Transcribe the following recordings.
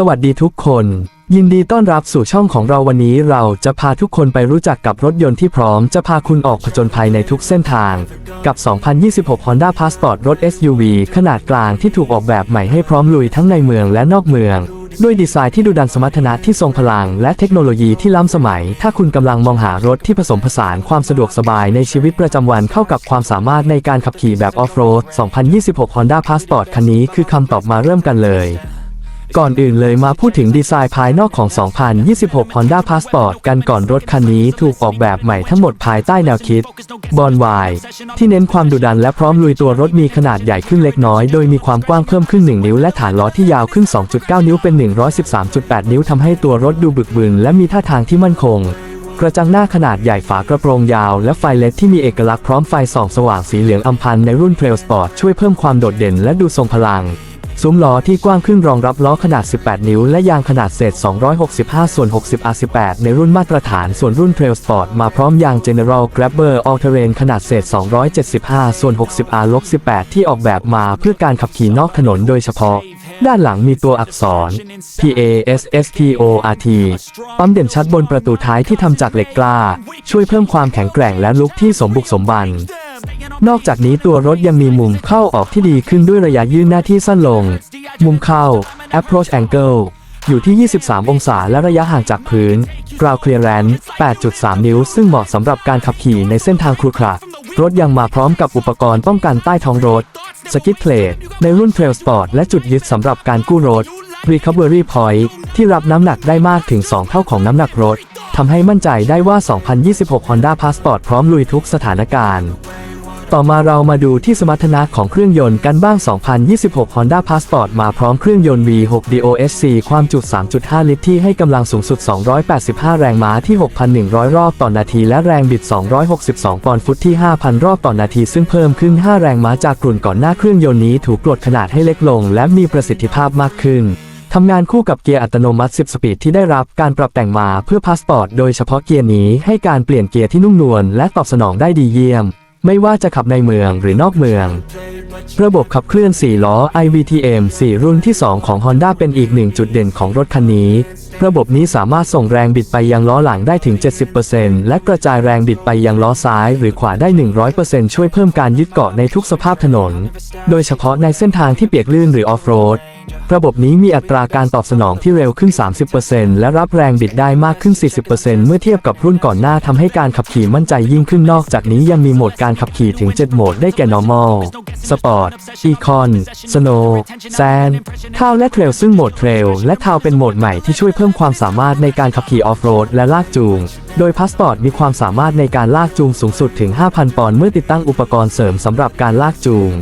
สวัสดีทุกคน ยินดีต้อนรับสู่ช่องของเราวันนี้เราจะพาทุกคนไปรู้จักกับรถยนต์ที่พร้อมจะพาคุณออกผจญภัยในทุกเส้นทาง กับ 2026 Honda Passport รถ SUV ขนาดกลางที่ถูกออกแบบใหม่ให้พร้อมลุยทั้งในเมืองและนอกเมือง ด้วยดีไซน์ที่ดูดันสมรรถนะที่ทรงพลัง และเทคโนโลยีที่ล้ำสมัย ถ้าคุณกำลังมองหารถที่ผสมผสานความสะดวกสบายในชีวิตประจำวันเข้ากับความสามารถในการขับขี่แบบออฟโรด 2026 Honda Passport คันนี้คือคำตอบมาเริ่มกันเลย ก่อนอื่นเลยมาพูดถึงดีไซน์ภายนอกของ 2026 Honda Passport กันก่อนรถคันนี้ถูกออกแบบใหม่ทั้งหมดภายใต้แนวคิด บอลวายที่เน้นความดุดันและพร้อมลุยตัวรถมีขนาดใหญ่ขึ้นเล็กน้อย โดยมีความกว้างเพิ่มขึ้น 1 นิ้วและฐานล้อที่ยาวขึ้น 2.9 นิ้วเป็น 113.8 นิ้วทำให้ตัวรถดูบึกบึนและมีท่าทางที่มั่นคงกระจังหน้าขนาดใหญ่ฝากระโปรงยาวและไฟเลดที่มีเอกลักษณ์พร้อมไฟส่องสว่างสีเหลืองอำพันในรุ่น Trail Sport ช่วยเพิ่มความโดดเด่นและดูทรงพลัง ซุ้มล้อที่กว้างขึ้นรองรับล้อขนาด 18 นิ้ว และยางขนาดเศษ 265 ส่วน 60 R18 ในรุ่นมาตรฐานส่วนรุ่น Trail Sport มาพร้อมยาง General Grabber All Terrain ขนาดเศษ 275 ส่วน 60 R18 ที่ออกแบบมาเพื่อการขับขี่นอกถนนโดยเฉพาะ ด้านหลังมีตัวอักษร P A S S P O R T ปั๊มเด่นชัดบนประตูท้ายที่ทำจากเหล็กกล้า ช่วยเพิ่มความแข็งแกร่งและลุคที่สมบุกสมบัน นอกจากนี้ตัวรถยังมีมุมเข้าออกที่ดีขึ้นด้วยระยะยื่นหน้าที่สั้นลง มุมเข้า approach angle อยู่ที่ 23 องศาและระยะห่างจากพื้น ground clearance 8.3 นิ้ว ซึ่งเหมาะสำหรับการขับขี่ในเส้นทางครุขระรถยังมาพร้อมกับอุปกรณ์ป้องกันใต้ท้องรถ สกิทเพลทในรุ่น Trail Sport และจุดยึดสำหรับการกู้รถ Recovery Point ที่รับน้ำหนักได้มากถึง 2 เท่าของน้ำหนักรถ ทำให้มั่นใจได้ว่า 2026 Honda Passport พร้อมลุยทุกสถานการณ์ ต่อมาเรามาดูที่สมรรถนะของเครื่องยนต์กันบ้าง 2026 Honda Passport มาพร้อมเครื่องยนต์ V6 DOSC ความจุ 3.5 ลิตรที่ให้กำลังสูงสุด 285 แรงม้าที่ 6,100 รอบต่อนาที และแรงบิด 262 ปอนด์ฟุตที่ 5,000 รอบต่อนาที ซึ่งเพิ่มขึ้น 5 แรงม้าจากกลุ่นก่อนหน้าเครื่องยนต์นี้ถูกกดขนาดให้เล็กลง และมีประสิทธิภาพมากขึ้นทำงานคู่กับเกียร์อัตโนมัติ 10 สปีดที่ได้รับการปรับแต่งมาเพื่อพาสปอร์ตโดยเฉพาะเกียร์นี้ให้การเปลี่ยนเกียร์ที่นุ่มนวลและตอบสนองได้ดีเยี่ยม ไม่ว่าจะขับในเมืองหรือนอกเมือง ระบบขับเคลื่อน 4 ล้อ iVTM 4 รุ่นที่ 2 ของ Honda เป็นอีกหนึ่งจุดเด่นของรถคันนี้ ระบบนี้สามารถส่งแรงบิดไปยังล้อหลังได้ถึง 70%และกระจายแรงบิดไปยังล้อซ้ายหรือขวาได้ 100%ช่วยเพิ่มการยึดเกาะในทุกสภาพถนน โดยเฉพาะในเส้นทางที่เปียกลื่นหรือออฟโรด ระบบนี้มีอัตราการตอบสนองที่เร็วขึ้น 30%และรับแรงบิดได้มากขึ้น 40%เมื่อเทียบกับรุ่นก่อนหน้าทำให้การขับขี่มั่นใจยิ่งขึ้นนอกจากนี้ยังมีโหมดการขับขี่ถึง 7 โหมดได้แก่ normal sport econ snow sand ทาวและเทรลซึ่งโหมดเทรลและทาวเป็นโหมดใหม่ที่ช่วยเพิ่มความสามารถในการขับขี่ออฟโรดและลากจูง โดยพาสปอร์ตมีความสามารถในการลากจูงสูงสุดถึง 5,000 ปอนด์เมื่อติดตั้งอุปกรณ์เสริมสำหรับการลากจูง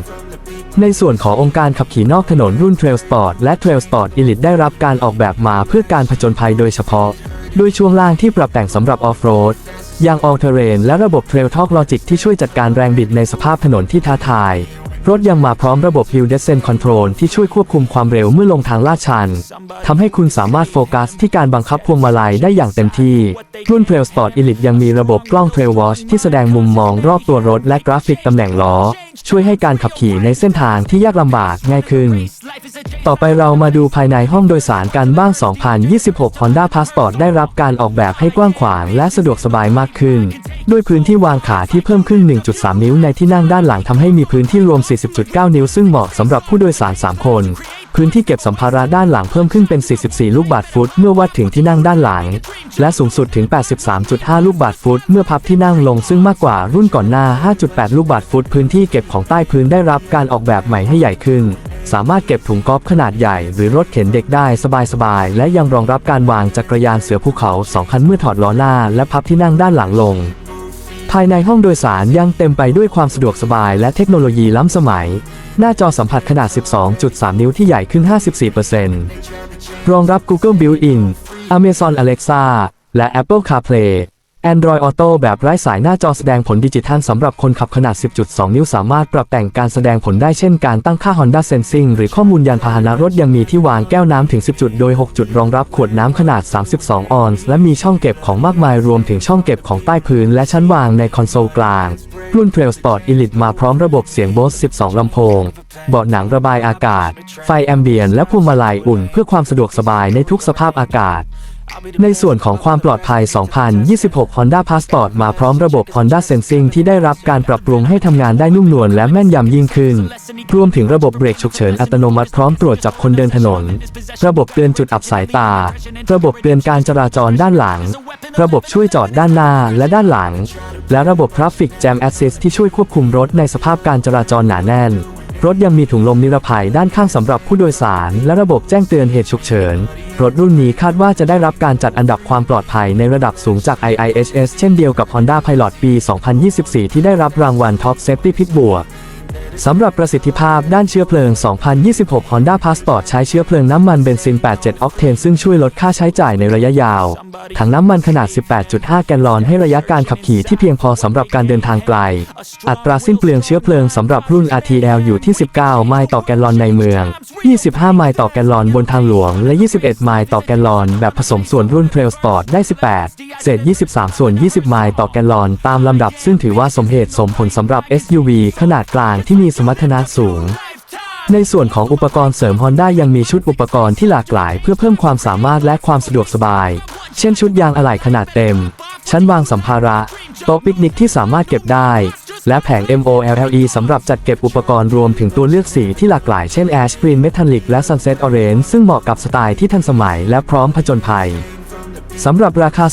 ในส่วนขององค์การขับขี่นอกถนนรุ่น Trail Sport และ Trail Sport Elite ได้รับการออกแบบมาเพื่อการผจญภัยโดยเฉพาะ ด้วยช่วงล่างที่ปรับแต่งสำหรับออฟโรดยางออลเทเรนและระบบ Trail Talk Logic ที่ช่วยจัดการแรงบิดในสภาพถนนที่ท้าทาย รถยังมาพร้อมระบบ Hill Descent Control ที่ช่วยควบคุมความเร็วเมื่อลงทางลาดชัน ทำให้คุณสามารถโฟกัสที่การบังคับพวงมาลัยได้อย่างเต็มที่ รุ่น Trail Sport Elite ยังมีระบบกล้อง Trail Watch ที่แสดงมุมมองรอบตัวรถและกราฟิกตำแหน่งล้อ ช่วยให้การขับขี่ในเส้นทางที่ยากลำบากง่ายขึ้น ต่อไปเรามาดูภายในห้องโดยสารกันบ้าง 2026 Honda Passport ได้รับการออกแบบให้กว้างขวางและสะดวกสบายมากขึ้น ด้วยพื้นที่วางขาที่เพิ่มขึ้น 1.3 นิ้วในที่นั่งด้านหลังทำให้มีพื้นที่รวม 40.9 นิ้วซึ่งเหมาะสำหรับผู้โดยสาร 3 คน พื้นที่เก็บสัมภาระด้านหลังเพิ่มขึ้นเป็น 44 ลูกบาศก์ฟุต เมื่อวัดถึงที่นั่งด้านหลัง และสูงสุดถึง 83.5 ลูกบาศก์ฟุต เมื่อพับที่นั่งลงซึ่งมากกว่ารุ่นก่อนหน้า 5.8 ลูกบาศก์ฟุต พื้นที่เก็บของใต้พื้นได้รับการออกแบบใหม่ให้ใหญ่ขึ้น สามารถเก็บถุงกอล์ฟขนาดใหญ่หรือรถเข็นเด็กได้สบายๆ และยังรองรับการวางจักรยานเสือภูเขาสองคันเมื่อถอดล้อหน้าและพับที่นั่งด้านหลังลง ภายในห้องโดยสารยังเต็มไปด้วยความสะดวกสบายและเทคโนโลยีล้ำสมัย หน้าจอสัมผัสขนาด 12.3 นิ้วที่ใหญ่ขึ้น 54%รองรับ Google Built-in Amazon Alexa และ Apple CarPlay Android Auto แบบไร้สายหน้าจอแสดงผลดิจิทัลสำหรับคนขับขนาด 10.2 นิ้วสามารถปรับแต่งการแสดงผลได้เช่นการตั้งค่า Honda Sensing หรือข้อมูลยานพาหนะรถยังมีที่วางแก้วน้ำถึง 10 จุดโดย 6 จุดรองรับขวดน้ำขนาด 32 ออนซ์และมีช่องเก็บของมากมายรวมถึงช่องเก็บของใต้พื้นและชั้นวางในคอนโซลกลาง รุ่น Trail Sport Elite มาพร้อมระบบเสียง Bose 12 ลำโพง เบาะหนังระบายอากาศ ไฟแอมเบียนและพวงมาลัยอุ่นเพื่อความสะดวกสบายในทุกสภาพอากาศ ในส่วนของความปลอดภัย 2026 Honda Passport มาพร้อมระบบ Honda Sensing ที่ได้รับการปรับปรุงให้ทำงานได้นุ่มนวลและแม่นยำยิ่งขึ้น รวมถึงระบบเบรกฉุกเฉินอัตโนมัติพร้อมตรวจจับคนเดินถนน ระบบเตือนจุดอับสายตา ระบบเตือนการจราจรด้านหลัง ระบบช่วยจอดด้านหน้าและด้านหลัง และระบบ Traffic Jam Assist ที่ช่วยควบคุมรถในสภาพการจราจรหนาแน่น รถยังมีถุงลมนิรภัยด้านข้างสำหรับผู้โดยสาร และระบบแจ้งเตือนเหตุฉุกเฉิน รถรุ่นนี้คาดว่าจะได้รับการจัดอันดับความปลอดภัยในระดับสูงจาก IIHS เช่นเดียวกับ Honda Pilot ปี 2024 ที่ได้รับรางวัล Top Safety Pick บวก สำหรับประสิทธิภาพด้านเชื้อเพลิง 2026 Honda Passport ใช้เชื้อเพลิงน้ำมันเบนซิน 87 ออกเทน ซึ่งช่วยลดค่าใช้จ่ายในระยะยาว ถังน้ำมันขนาด 18.5 แกลลอน ให้ระยะการขับขี่ที่เพียงพอสำหรับการเดินทางไกล อัตราสิ้นเปลืองเชื้อเพลิงสำหรับรุ่น RTL อยู่ที่ 19 ไมล์ต่อแกลลอนในเมือง 25 ไมล์ต่อแกลลอนบนทางหลวง และ 21 ไมล์ต่อแกลลอน แบบผสมส่วนรุ่น Trail Sport ได้ 18 เศษ 23 ส่วน 20 ไมล์ต่อแกลลอน ตามลำดับ ซึ่งถือว่าสมเหตุสมผลสำหรับ SUV ขนาดกลางที่มีสมรรถนะสูง ในส่วนของอุปกรณ์เสริม Honda ยังมีชุดอุปกรณ์ที่หลากหลาย เพื่อเพิ่มความสามารถและความสะดวกสบาย เช่นชุดยางอะไหล่ขนาดเต็ม ชั้นวางสัมภาระ โต๊ะปิกนิกที่สามารถเก็บได้ และแผง MOLLE สำหรับจัดเก็บอุปกรณ์รวมถึงตัวเลือกสีที่หลากหลายเช่น Ash Green Metallic และ Sunset Orange ซึ่งเหมาะกับสไตล์ที่ทันสมัยและพร้อมผจญภัย สำหรับราคา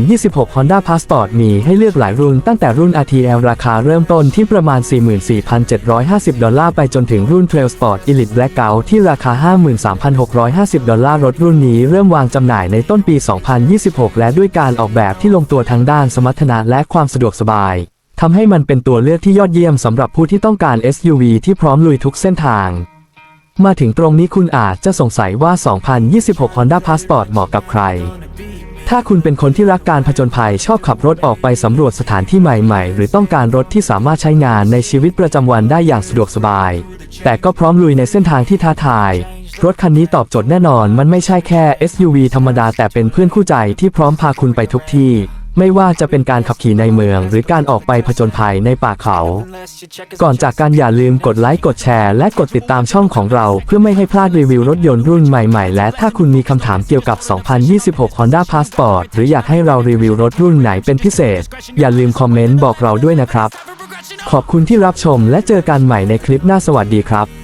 2026 Honda Passport มีให้เลือกหลายรุ่นตั้งแต่รุ่น RTL ราคาเริ่มต้นที่ประมาณ 44,750 ดอลลาร์ไปจนถึงรุ่น Trail Sport Elite Blackout ที่ราคา 53,650 ดอลลาร์รถรุ่นนี้เริ่มวางจำหน่ายในต้นปี 2026 และด้วยการออกแบบที่ลงตัวทั้งด้านสมรรถนะและความสะดวกสบายทำให้มันเป็นตัวเลือกที่ยอดเยี่ยมสำหรับผู้ที่ต้องการ SUV ที่พร้อมลุยทุกเส้นทางมาถึงตรงนี้คุณอาจจะสงสัยว่า 2026 Honda Passport เหมาะกับใคร ถ้าคุณเป็นคนที่รักการผจญภัยชอบขับรถออกไปสำรวจสถานที่ใหม่ๆ หรือต้องการรถที่สามารถใช้งานในชีวิตประจำวันได้อย่างสะดวกสบาย แต่ก็พร้อมลุยในเส้นทางที่ท้าทาย รถคันนี้ตอบโจทย์แน่นอนมันไม่ใช่แค่ SUV ธรรมดาแต่เป็นเพื่อนคู่ใจที่พร้อมพาคุณไปทุกที่ ไม่ว่าจะเป็นการขับขี่ในเมือง หรือการออกไปผจญภัยในป่าเขา ก่อนจากการอย่าลืมกดไลค์กดแชร์และกดติดตามช่องของเรา เพื่อไม่ให้พลาดรีวิวรถยนต์รุ่นใหม่ๆ และถ้าคุณมีคำถามเกี่ยวกับ 2026 Honda Passport หรืออยากให้เรารีวิวรถรุ่นไหนเป็นพิเศษ อย่าลืมคอมเมนต์บอกเราด้วยนะครับ ขอบคุณที่รับชมและเจอกันใหม่ในคลิปหน้าสวัสดีครับ